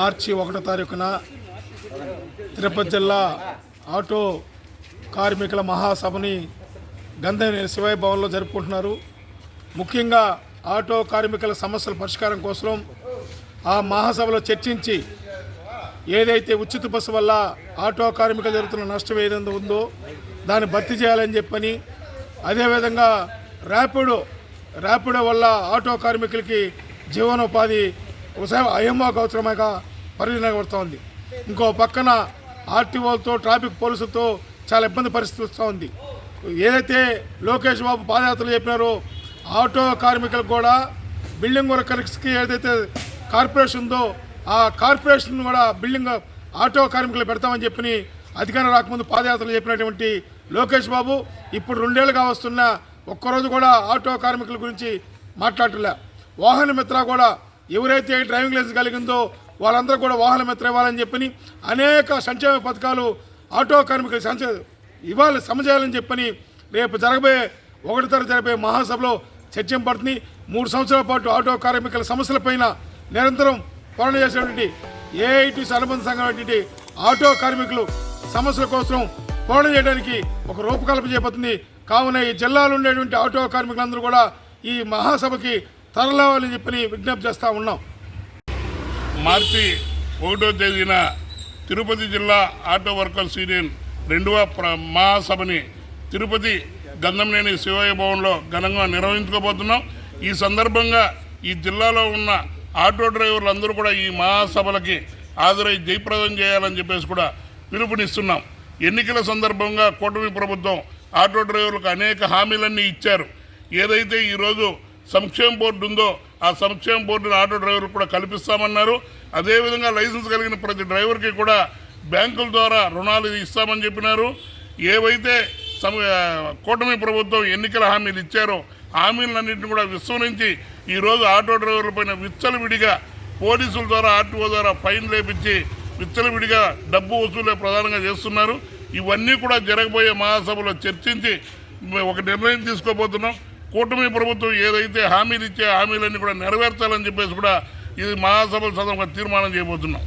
మార్చి ఒకటో తారీఖున తిరుపతి జిల్లా ఆటో కార్మికుల మహాసభని గంధనేని శివాయి భవన్లో జరుపుకుంటున్నారు. ముఖ్యంగా ఆటో కార్మికుల సమస్యల పరిష్కారం కోసం ఆ మహాసభలో చర్చించి ఏదైతే ఉచిత బస్సు వల్ల ఆటో కార్మికులు జరుగుతున్న నష్టం ఏదైనా ఉందో దాన్ని భర్తీ చేయాలని చెప్పని అదేవిధంగా ర్యాపిడో ర్యాపిడో వల్ల ఆటో కార్మికులకి జీవనోపాధి ఉత్సాహం అయమ్మకు అవసరమేగా పరిగణించబడుతోంది ఇంకో పక్కన ఆర్టీఓలతో ట్రాఫిక్ పోలీసులతో చాలా ఇబ్బంది పరిస్థితి వస్తూ ఉంది. ఏదైతే లోకేష్ బాబు పాదయాత్రలు చెప్పినారో ఆటో కార్మికులకు కూడా బిల్డింగ్ వర్కర్స్కి ఏదైతే కార్పొరేషన్ ఉందో ఆ కార్పొరేషన్ కూడా బిల్డింగ్ ఆటో కార్మికులు పెడతామని చెప్పి అధికారం రాకముందు పాదయాత్రలు చెప్పినటువంటి లోకేష్ బాబు ఇప్పుడు రెండేళ్ళుగా వస్తున్న ఒక్కరోజు కూడా ఆటో కార్మికుల గురించి మాట్లాడలే వాహన మిత్ర కూడా ఎవరైతే డ్రైవింగ్ లైసెన్స్ కలిగిందో వాళ్ళందరూ కూడా వాహన మిత్ర ఇవ్వాలని చెప్పని అనేక సంక్షేమ పథకాలు ఆటో కార్మికులు సంచ ఇవ్వాలి సమజేయాలని చెప్పని రేపు జరగబోయే ఒకటి తరగతి జరిపే మహాసభలో చర్చింపడుతుంది మూడు సంవత్సరాల పాటు ఆటో కార్మికుల సమస్యలపైన నిరంతరం పోరాటం చేసినటువంటి ఏఐటీసీ అనుబంధ సంఘం అనేటువంటి ఆటో కార్మికులు సమస్యల కోసం పోరాటం చేయడానికి ఒక రూపకల్పన చేయబోతుంది కావున ఈ జిల్లాలో ఉండేటువంటి ఆటో కార్మికులందరూ కూడా ఈ మహాసభకి తరలివ్వాలని చెప్పని విజ్ఞప్తి చేస్తూ ఉన్నాం. మార్చి ఒకటో తేదీన తిరుపతి జిల్లా ఆటో వర్కర్స్ యూనియన్ రెండవ ప్ర- మహాసభని తిరుపతి గంధంనేని శివయ్య భవన్లో ఘనంగా నిర్వహించుకోబోతున్నాం. ఈ సందర్భంగా ఈ జిల్లాలో ఉన్న ఆటో డ్రైవర్లు అందరూ కూడా ఈ మహాసభలకి హాజరై జయప్రదం చేయాలని చెప్పేసి కూడా పిలుపునిస్తున్నాం. ఎన్నికల సందర్భంగా కూటమి ప్రభుత్వం ఆటో డ్రైవర్లకు అనేక హామీలన్నీ ఇచ్చారు. ఏదైతే ఈరోజు సంక్షేమ బోర్డు ఉందో ఆ సంక్షేమ బోర్డుని ఆటో డ్రైవర్లకు కూడా కల్పిస్తామన్నారు. అదేవిధంగా లైసెన్స్ కలిగిన ప్రతి డ్రైవర్కి కూడా బ్యాంకుల ద్వారా రుణాలు ఇస్తామని చెప్పినారు. ఏవైతే సమ కూటమి ప్రభుత్వం ఎన్నికల హామీలు ఇచ్చారో హామీలన్నింటినీ కూడా విస్మరించి ఈరోజు ఆటో డ్రైవర్లపైన విచ్చలవిడిగా పోలీసుల ద్వారా ఆర్టీఓ ద్వారా ఫైన్ లేపించి విచ్చలవిడిగా డబ్బు వసూలే ప్రధానంగా చేస్తున్నారు. ఇవన్నీ కూడా జరగబోయే మహాసభలో చర్చించి ఒక నిర్ణయం తీసుకోబోతున్నాం. కూటమి ప్రభుత్వం ఏదైతే హామీలు ఇచ్చే హామీలన్నీ కూడా నెరవేర్చాలని చెప్పేసి కూడా ఇది మహాసభల సందర్భంగా తీర్మానం చేయబోతున్నాం.